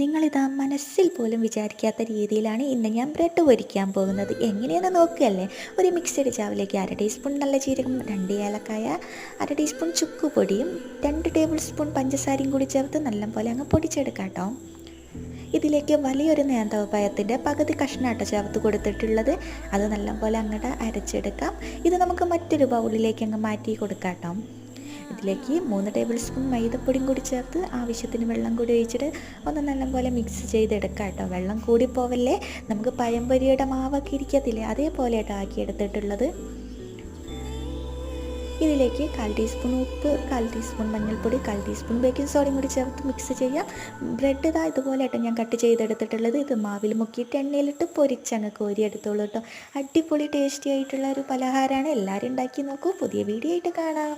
നിങ്ങളിതാ മനസ്സിൽ പോലും വിചാരിക്കാത്ത രീതിയിലാണ് ഇന്ന് ഞാൻ ബ്രെഡ് പൊരിക്കാൻ പോകുന്നത്. എങ്ങനെയെന്ന് നോക്കുകയല്ലേ? ഒരു മിക്സഡ് ചാവിലേക്ക് അര ടീസ്പൂൺ നല്ല ജീരകം രണ്ട് ഏലക്കായ അര ടീസ്പൂൺ ചുക്ക് പൊടിയും രണ്ട് ടേബിൾ സ്പൂൺ പഞ്ചസാരയും കൂടി ചേർത്ത് നല്ലപോലെ അങ്ങ് പൊടിച്ചെടുക്കാം കേട്ടോ. ഇതിലേക്ക് വലിയൊരു നേന്ത്രപ്പഴത്തിന്റെ പകുതി കഷ്ണാട്ട ചേർത്ത് കൊടുത്തിട്ടുള്ളത് അത് നല്ലപോലെ അങ്ങോട്ട് അരച്ചെടുക്കാം. ഇത് നമുക്ക് മറ്റൊരു ബൗളിലേക്ക് അങ്ങ് മാറ്റി കൊടുക്കാം കേട്ടോ. ഇതിലേക്ക് മൂന്ന് ടേബിൾ സ്പൂൺ മൈദപ്പൊടിയും കൂടി ചേർത്ത് ആവശ്യത്തിന് വെള്ളം കൂടി ഒഴിച്ചിട്ട് ഒന്ന് നല്ലപോലെ മിക്സ് ചെയ്തെടുക്കാം കേട്ടോ. വെള്ളം കൂടി പോവല്ലേ? നമുക്ക് പഴംപൊരിയുടെ മാവൊക്കെ ഇരിക്കത്തില്ലേ? അതേപോലെ കേട്ടോ ആക്കിയെടുത്തിട്ടുള്ളത്. ഇതിലേക്ക് കാൽ ടീസ്പൂൺ ഉപ്പ് കാൽ ടീസ്പൂൺ മഞ്ഞൾപ്പൊടി കാൽ ടീസ്പൂൺ ബേക്കിംഗ് സോഡയും കൂടി ചേർത്ത് മിക്സ് ചെയ്യാം. ബ്രെഡ് ഇതാ ഇതുപോലെ ഇതുപോലെയായിട്ട് ഞാൻ കട്ട് ചെയ്തെടുത്തിട്ടുള്ളത്. ഇത് മാവിൽ മുക്കിയിട്ട് എണ്ണയിലിട്ട് പൊരിച്ചങ്ങ് കോരിയെടുത്തോളൂ കേട്ടോ. അടിപൊളി ടേസ്റ്റി ആയിട്ടുള്ള ഒരു പലഹാരമാണ്. എല്ലാവരും ഉണ്ടാക്കി നോക്കൂ. പുതിയ വീഡിയോ ആയിട്ട് കാണാം.